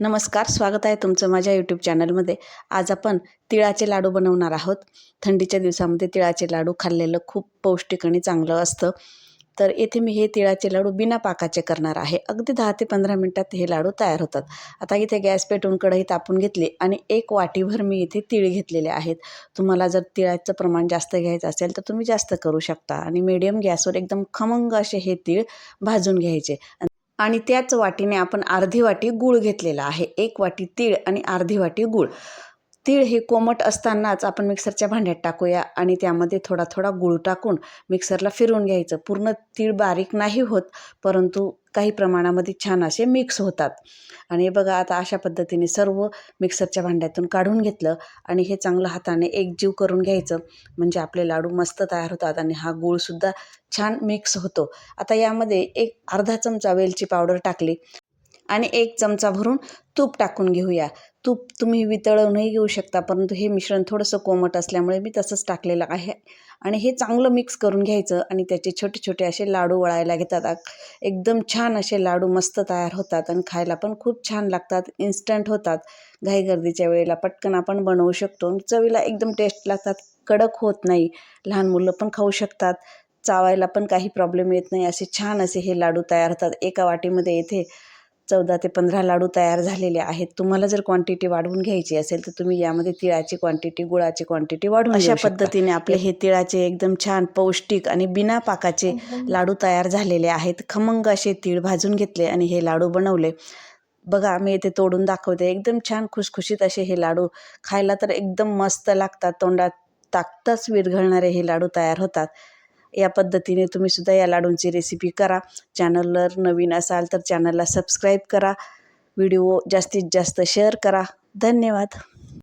नमस्कार स्वागत आहे तुमचं माझ्या यूट्यूब चॅनलमध्ये आज आपण तिळाचे लाडू बनवणार आहोत. थंडीच्या दिवसामध्ये तिळाचे लाडू खाल्लेलं खूप पौष्टिक आणि चांगलं असतं. तर येथे मी हे तिळाचे लाडू बिना पाकाचे करणार आहे. अगदी दहा ते पंधरा मिनटात हे लाडू तयार होतात. आता इथे गॅस पेटवून कढई तापून घेतली आणि एक वाटीभर मी इथे तिळ घेतलेले आहेत. तुम्हाला जर तिळाचं प्रमाण जास्त घ्यायचं असेल तर तुम्ही जास्त करू शकता आणि मीडियम गॅसवर एकदम खमंग असे हे तिळ भाजून घ्यायचे. आणि त्याच वाटीने आपण अर्धी वाटी गूळ घेतलेला आहे. एक वाटी तीळ आणि अर्धी वाटी गूळ. तीळ हे कोमट असतानाच आपण मिक्सरच्या भांड्यात टाकूया आणि त्यामध्ये थोडा थोडा गूळ टाकून मिक्सरला फिरवून घ्यायचं. पूर्ण तीळ बारीक नाही होत परंतु काही प्रमाणामध्ये छान असे मिक्स होतात. आणि बघा आता अशा पद्धतीने सर्व मिक्सरच्या भांड्यातून काढून घेतलं आणि हे चांगलं हाताने एकजीव करून घ्यायचं. म्हणजे आपले लाडू मस्त तयार होतात आणि हा गूळसुद्धा छान मिक्स होतो. आता यामध्ये एक अर्धा चमचा वेलची पावडर टाकली. आणि एक चमचा भरून तूप टाकून घेऊया. तूप तुम्ही वितळवूनही घेऊ शकता परंतु हे मिश्रण थोडंसं कोमट असल्यामुळे मी तसंच टाकलेलं आहे. आणि हे चांगलं मिक्स करून घ्यायचं आणि त्याचे छोटे छोटे असे लाडू वळायला घेतात. एकदम छान असे लाडू मस्त तयार होतात आणि खायला पण खूप छान लागतात इन्स्टंट होतात. घाईगर्दीच्या वेळेला पटकन आपण बनवू शकतो. चवीला एकदम टेस्ट लागतात कडक होत नाही. लहान मुलं पण खाऊ शकतात. चावायला पण काही प्रॉब्लेम येत नाही. असे छान असे हे लाडू तयार होतात. एका वाटीमध्ये येथे चौदा ते पंधरा लाडू तयार झालेले आहेत. तुम्हाला जर क्वांटिटी वाढवून घ्यायची असेल तर तुम्ही यामध्ये तिळाची क्वांटिटी गुळाची क्वांटिटी वाढवून अशा पद्धतीने आपले हे तिळाचे एकदम छान पौष्टिक आणि बिना पाकाचे लाडू तयार झालेले आहेत. खमंग असे तीळ भाजून घेतले आणि हे लाडू बनवले. बघा मी इथे तोडून दाखवते. एकदम छान खुशखुशीत असे हे लाडू खायला तर एकदम मस्त लागतात. तोंडात ताकताच विरघळणारे हे लाडू तयार होतात. या पद्धतीने तुम्ही सुद्धा या लाडूंची रेसिपी करा. चॅनलवर नवीन असाल तर चॅनलला सबस्क्राईब करा. व्हिडिओ जास्तीत जास्त शेअर करा. धन्यवाद.